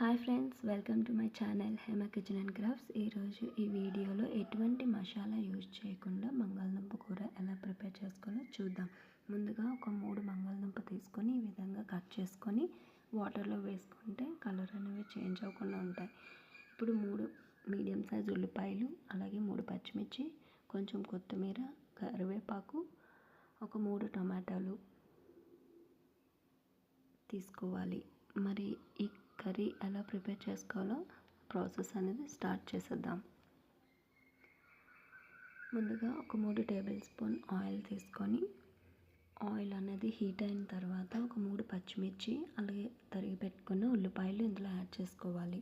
Hi friends welcome to my channel Hema kitchen and crafts. ఈరోజు ఈ వీడియోలో ఎటువంటి మసాలా యూజ్ చేయకుండా బంగాళదుంప కూర ఎలా ప్రిపేర్ చేసుకోవాలో చూద్దాం. ముందుగా ఒక మూడు బంగాళదుంప తీసుకొని ఈ విధంగా కట్ చేసుకొని వాటర్లో వేసుకుంటే కలర్ అనేవి చేంజ్ అవ్వకుండా ఉంటాయి. ఇప్పుడు మూడు మీడియం సైజ్ ఉల్లిపాయలు అలాగే మూడు పచ్చిమిర్చి కొంచెం కొత్తిమీర కరివేపాకు ఒక మూడు టమాటాలు తీసుకోవాలి. మరి ప్రిపేర్ చేసుకోవాలో ప్రాసెస్ అనేది స్టార్ట్ చేసేద్దాం. ముందుగా ఒక మూడు టేబుల్ స్పూన్ ఆయిల్ తీసుకొని ఆయిల్ అనేది హీట్ అయిన తర్వాత ఒక మూడు పచ్చిమిర్చి అలాగే తరిగి పెట్టుకున్న ఉల్లిపాయలు ఇందులో యాడ్ చేసుకోవాలి.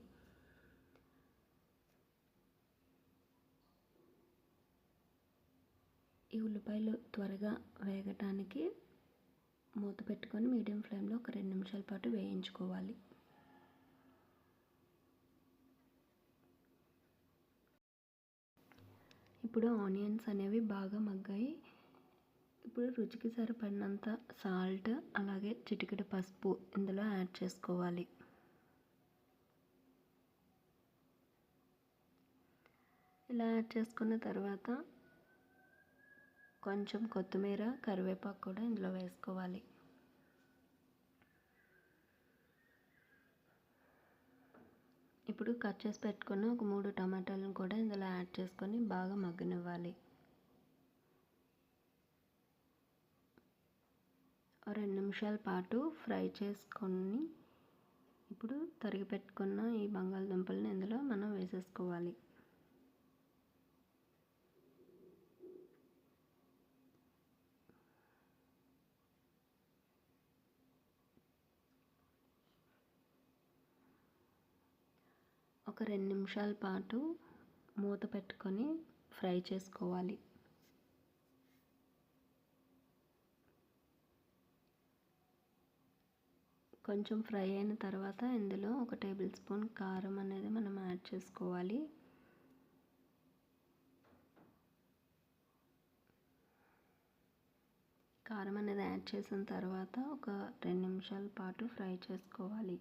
ఈ ఉల్లిపాయలు త్వరగా వేగటానికి మూత పెట్టుకొని మీడియం ఫ్లేమ్లో ఒక రెండు నిమిషాల పాటు వేయించుకోవాలి. ఇప్పుడు ఆనియన్స్ అనేవి బాగా మగ్గాయి. ఇప్పుడు రుచికి సరిపడినంత సాల్ట్ అలాగే చిటికెడు పసుపు ఇందులో యాడ్ చేసుకోవాలి. ఇలా యాడ్ చేసుకున్న తర్వాత కొంచెం కొత్తిమీర కరివేపాకు కూడా ఇందులో వేసుకోవాలి. ఇప్పుడు కట్ చేసి పెట్టుకున్న ఒక మూడు టమాటాలను కూడా ఇందులో యాడ్ చేసుకొని బాగా మగ్గనివ్వాలి. రెండు నిమిషాల పాటు ఫ్రై చేసుకొని ఇప్పుడు తరిగి పెట్టుకున్న ఈ బంగాళదుంపలను ఇందులో మనం వేసేసుకోవాలి. ఒక రెండు నిమిషాల పాటు మూత పెట్టుకొని ఫ్రై చేసుకోవాలి. కొంచెం ఫ్రై అయిన తర్వాత ఇందులో ఒక టేబుల్ స్పూన్ కారం అనేది మనం యాడ్ చేసుకోవాలి. కారం అనేది యాడ్ చేసిన తర్వాత ఒక రెండు నిమిషాల పాటు ఫ్రై చేసుకోవాలి.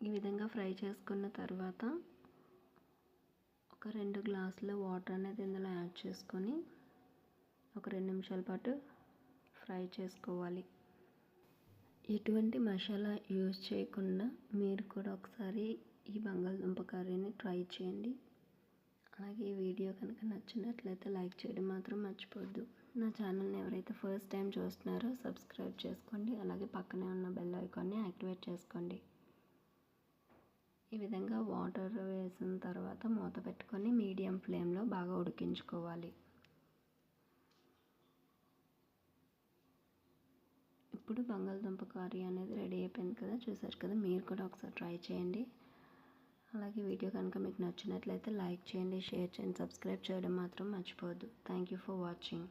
ఈ విధంగా ఫ్రై చేసుకున్న తర్వాత ఒక రెండు గ్లాసుల వాటర్ అనేది ఇందులో యాడ్ చేసుకొని ఒక రెండు నిమిషాల పాటు ఫ్రై చేసుకోవాలి. ఎటువంటి మసాలా యూజ్ చేయకుండా మీరు కూడా ఒకసారి ఈ బంగాళదుంప కర్రీని ట్రై చేయండి. అలాగే ఈ వీడియో కనుక నచ్చినట్లయితే లైక్ చేయడం మాత్రం మర్చిపోద్దు నా ఛానల్ని ఎవరైతే ఫస్ట్ టైం చూస్తున్నారో సబ్స్క్రైబ్ చేసుకోండి. అలాగే పక్కనే ఉన్న బెల్ ఐకాన్ని యాక్టివేట్ చేసుకోండి. ఈ విధంగా వాటర్ వేసిన తర్వాత మూత పెట్టుకొని మీడియం ఫ్లేమ్లో బాగా ఉడికించుకోవాలి. ఇప్పుడు బంగాళదుంప కర్రీ అనేది రెడీ అయిపోయింది కదా చూసారు కదా? మీరు కూడా ఒకసారి ట్రై చేయండి. అలాగే వీడియో కనుక మీకు నచ్చినట్లయితే లైక్ చేయండి షేర్ చేయండి సబ్స్క్రైబ్ చేయడం మాత్రం మర్చిపోవద్దు. Thank you for watching.